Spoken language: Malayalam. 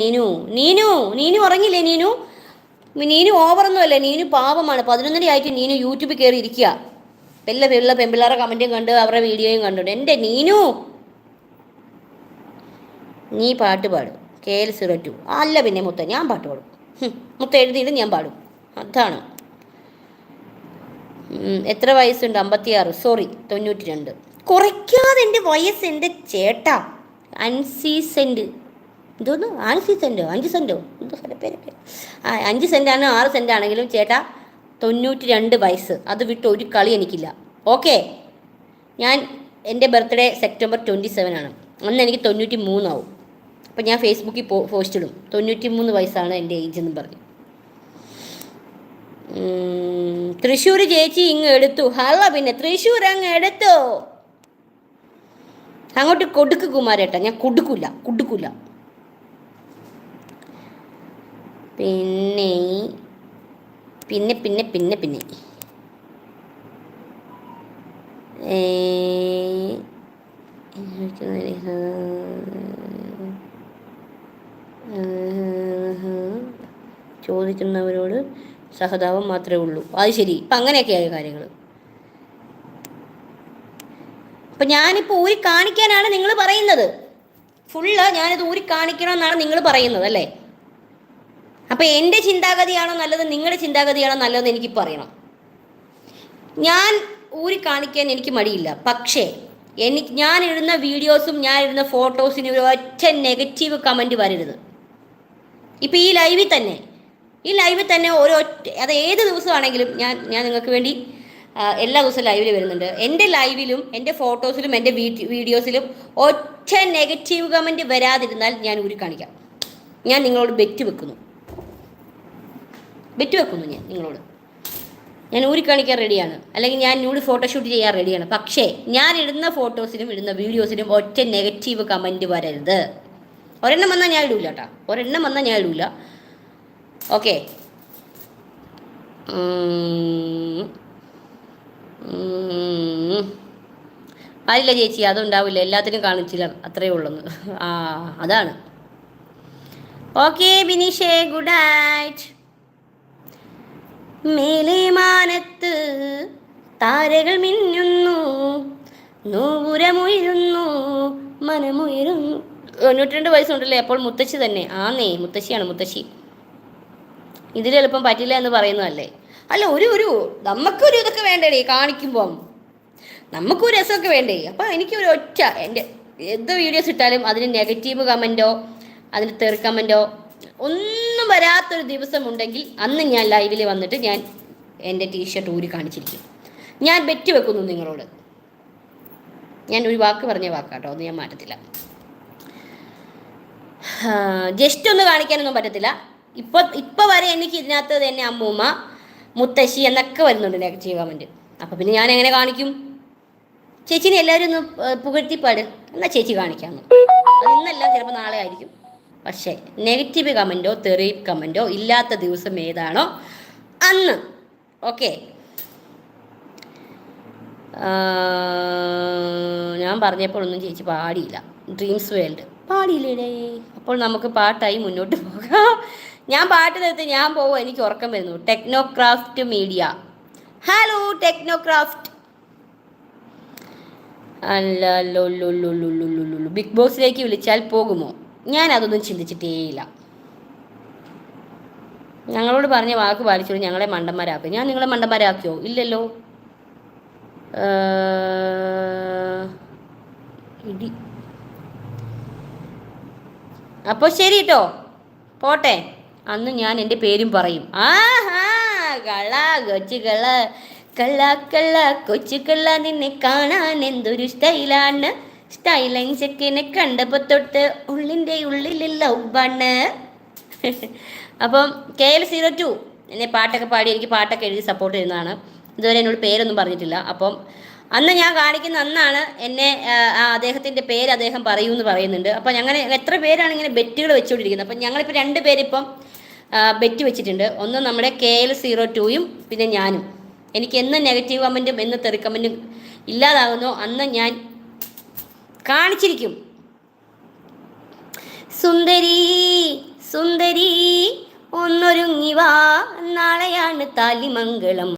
നീനു നീനു നീനു ഉറങ്ങില്ലേ നീനു? നീനു ഓവറൊന്നും അല്ലേ നീനു പാപമാണ് പതിനൊന്നര ആയിട്ട് നീനു യൂട്യൂബിൽ കയറി ഇരിക്കുക. പെല്ല വെള്ള പെമ്പിള്ളാറെ കമന്റും കണ്ട് അവരുടെ വീഡിയോയും കണ്ടു എന്റെ നീനു! നീ പാട്ട് പാടും. കെ എൽ സീറോ ടു അല്ല പിന്നെ മുത്ത ഞാൻ പാട്ട് പാടും. മുത്ത എഴുതിയിട്ട് ഞാൻ പാടും. അതാണ്. എത്ര വയസ്സുണ്ട്? അമ്പത്തിയാറ്. സോറി തൊണ്ണൂറ്റി രണ്ട് കുറയ്ക്കാതെ എന്റെ വയസ്സ് എന്റെ ചേട്ടാ. അൻസി എന്തോന്ന്? അൻസി സെന്റോ അഞ്ച് സെന്റോ എന്തോ സ്ഥല പേരൊക്കെ ആ അഞ്ച് സെന്റാണോ ആറ് സെന്റ് ആണെങ്കിലും ചേട്ടാ തൊണ്ണൂറ്റി രണ്ട് വയസ്സ്. അത് വിട്ട് ഒരു കളി എനിക്കില്ല. ഓക്കെ. ഞാൻ എന്റെ ബർത്ത്ഡേ സെപ്റ്റംബർ ട്വന്റി സെവൻ ആണ്. അന്ന് എനിക്ക് തൊണ്ണൂറ്റി മൂന്നാവും അപ്പം ഞാൻ ഫേസ്ബുക്കിൽ പോ പോസ്റ്റ് ഇടും. തൊണ്ണൂറ്റി മൂന്ന് വയസ്സാണ് എന്റെ ഏജ് എന്ന് പറഞ്ഞു. തൃശ്ശൂർ ചേച്ചി ഇങ്ങ് എടുത്തു. ഹല്ല പിന്നെ തൃശ്ശൂർ അങ്ങ് എടുത്തു. അങ്ങോട്ട് കൊടുക്ക് കുമാരേട്ടാ. ഞാൻ കൊടുക്കൂല കൊടുക്കൂല. പിന്നെ പിന്നെ പിന്നെ പിന്നെ പിന്നെ. ചോദിക്കുന്നവരോട് സഹതാപം മാത്രമേ ഉള്ളൂ. അത് ശരി. ഇപ്പം അങ്ങനെയൊക്കെയായ കാര്യങ്ങൾ അപ്പം ഞാനിപ്പോൾ ഊരി കാണിക്കാനാണ് നിങ്ങൾ പറയുന്നത്. ഫുള്ള് ഞാനിത് ഊരി കാണിക്കണമെന്നാണ് നിങ്ങൾ പറയുന്നത് അല്ലേ? അപ്പം എന്റെ ചിന്താഗതിയാണോ നല്ലത്? നിങ്ങളുടെ ചിന്താഗതിയാണോ നല്ലതെന്ന് എനിക്ക് പറയണം ഞാൻ ഊരി കാണിക്കാൻ എനിക്ക് മടിയില്ല. പക്ഷേ എനിക്ക് ഞാൻ ഇടുന്ന വീഡിയോസും ഞാൻ ഇടുന്ന ഫോട്ടോസിന് ഒരു ഒറ്റ നെഗറ്റീവ് കമന്റ് വരരുത്. ഇപ്പം ഈ ലൈവിൽ തന്നെ ഈ ലൈവിൽ തന്നെ ഒരു അത് ഏത് ദിവസമാണെങ്കിലും ഞാൻ ഞാൻ നിങ്ങൾക്ക് വേണ്ടി എല്ലാ ദിവസവും ലൈവിൽ വരുന്നുണ്ട്. എന്റെ ലൈവിലും എന്റെ ഫോട്ടോസിലും എന്റെ വീഡിയോസിലും ഒറ്റ നെഗറ്റീവ് കമന്റ് വരാതിരുന്നാൽ ഞാൻ ഊരി കാണിക്കാം. ഞാൻ നിങ്ങളോട് ബെറ്റ് വെക്കുന്നു. ബെറ്റ് വെക്കുന്നു ഞാൻ നിങ്ങളോട്. ഞാൻ ഊരി കാണിക്കാൻ റെഡിയാണ് അല്ലെങ്കിൽ ഞാൻ ന്യൂഡ് ഫോട്ടോഷൂട്ട് ചെയ്യാൻ റെഡിയാണ് പക്ഷേ ഞാൻ ഇടുന്ന ഫോട്ടോസിനും ഇടുന്ന വീഡിയോസിനും ഒറ്റ നെഗറ്റീവ് കമന്റ് വരരുത്. ഒരെണ്ണം വന്നാൽ ഞാൻ ഇടൂല കേട്ടോ ഒരെണ്ണം വന്നാൽ ഞാൻ ഇടൂല. ഓക്കെ ആയില്ല ചേച്ചി അതുണ്ടാവില്ല. എല്ലാത്തിനും കാണിച്ചില്ല. അത്രയേ ഉള്ളൂ. ആ അതാണ്. ഓക്കെ ബിനീഷേ ഗുഡ് നൈറ്റ് മേലെ മാനത്ത് താരകൾ മിന്നുന്നു നൂപുരമുയരുന്നു മനമുയരുന്നു. തൊണ്ണൂറ്റി രണ്ട് വയസ്സുണ്ടല്ലേ? അപ്പോൾ മുത്തശ്ശി തന്നെ. ആന്നേ മുത്തശ്ശിയാണ് മുത്തശ്ശി. ഇതിൽ എളുപ്പം പറ്റില്ല എന്ന് പറയുന്നതല്ലേ? അല്ല ഒരു ഒരു നമുക്കൊരു ഇതൊക്കെ വേണ്ടേ കാണിക്കുമ്പം. നമുക്കൊരു രസമൊക്കെ വേണ്ടേ? അപ്പം എനിക്കൊരു ഒറ്റ എന്റെ എന്ത് വീഡിയോസ് ഇട്ടാലും അതിന് നെഗറ്റീവ് കമന്റോ അതിന് തെറി കമന്റോ ഒന്നും വരാത്തൊരു ദിവസം ഉണ്ടെങ്കിൽ അന്ന് ഞാൻ ലൈവിൽ വന്നിട്ട് ഞാൻ എന്റെ ടീഷർട്ട് ഊരി കാണിച്ചിരിക്കും. ഞാൻ ബെറ്റ് വെക്കുന്നു നിങ്ങളോട്. ഞാൻ ഒരു വാക്ക് പറഞ്ഞ വാക്കാട്ടോ അത് ഞാൻ മാറ്റത്തില്ല. ജസ്റ്റ് ഒന്ന് കാണിക്കാനൊന്നും പറ്റത്തില്ല. ഇപ്പൊ ഇപ്പൊ വരെ എനിക്ക് ഇതിനകത്ത് തന്നെ അമ്മൂമ്മ മുത്തശ്ശി എന്നൊക്കെ വരുന്നുണ്ട് നെഗറ്റീവ് കമന്റ് അപ്പൊ പിന്നെ ഞാൻ എങ്ങനെ കാണിക്കും? ചേച്ചിനെ എല്ലാവരും ഒന്ന് പുകഴ്ത്തിപ്പാട്. എന്നാ ചേച്ചി കാണിക്കാമെന്ന് അത് ഇന്നല്ല ചിലപ്പോൾ നാളെ ആയിരിക്കും. പക്ഷേ നെഗറ്റീവ് കമന്റോ തെറി കമന്റോ ഇല്ലാത്ത ദിവസം ഏതാണോ അന്ന്. ഓക്കെ. ഞാൻ പറഞ്ഞപ്പോൾ ഒന്നും ചേച്ചി പാടിയില്ല. ഡ്രീംസ് വേൾഡ് പാടിയില്ലേടേ. അപ്പോൾ നമുക്ക് പാട്ടായി മുന്നോട്ട് പോകാം. ഞാൻ പാട്ട് നിർത്തി ഞാൻ പോകും എനിക്ക് ഉറക്കം വരുന്നു. ടെക്നോക്രാഫ്റ്റ് മീഡിയ ഹലോ ടെക്നോക്രാഫ്റ്റ് അല്ലല്ലോ ബിഗ് ബോസിലേക്ക് വിളിച്ചാൽ പോകുമോ? ഞാൻ അതൊന്നും ചിന്തിച്ചിട്ടേയില്ല. ഞങ്ങളോട് പറഞ്ഞ വാക്ക് പാലിച്ചോളൂ ഞങ്ങളെ മണ്ടന്മാരാക്കും. ഞാൻ നിങ്ങളെ മണ്ടന്മാരാക്കിയോ? ഇല്ലല്ലോ. ഇടി. അപ്പോൾ ശരി കേട്ടോ പോട്ടെ. അന്ന് ഞാൻ എന്റെ പേരും പറയും. ആഹാ കള കൊച്ചു കള കള്ള കള്ള കൊച്ചു നിന്നെ കാണാൻ എന്തൊരു സ്റ്റൈലാണ്. സ്റ്റൈലൻ ചെക്കിനെ കണ്ടപ്പോൾ തൊട്ട് ഉള്ളിന്റെ ഉള്ളിലുള്ള ഉബ്ബാണ് അപ്പം കെ എൽ സീറോ ടു എന്നെ പാട്ടൊക്കെ പാടി എനിക്ക് പാട്ടൊക്കെ എഴുതി സപ്പോർട്ട് ചെയ്യുന്നതാണ്. ഇതുവരെ എന്നോട് പേരൊന്നും പറഞ്ഞിട്ടില്ല. അപ്പം അന്ന് ഞാൻ കാണിക്കുന്ന അന്നാണ് എന്നെ അദ്ദേഹത്തിന്റെ പേര് അദ്ദേഹം പറയൂ എന്ന് പറയുന്നുണ്ട്. അപ്പം ഞങ്ങൾ എത്ര പേരാണ് ഇങ്ങനെ ബെറ്റുകൾ വെച്ചുകൊണ്ടിരിക്കുന്നത്? അപ്പം ഞങ്ങളിപ്പോൾ രണ്ട് പേരിപ്പം ബെറ്റ് വെച്ചിട്ടുണ്ട്. ഒന്ന് നമ്മുടെ കെ എൽ സീറോ ടൂയും പിന്നെ ഞാനും. എനിക്ക് എന്ന് നെഗറ്റീവ് കമന്റും എന്ന് തെറി കമന്റും ഇല്ലാതാകുന്നോ അന്ന് ഞാൻ കാണിച്ചിരിക്കും. സുന്ദരി സുന്ദരി ഒന്നൊരുങ്ങി വാ നാളെയാണ് താലിമംഗളം.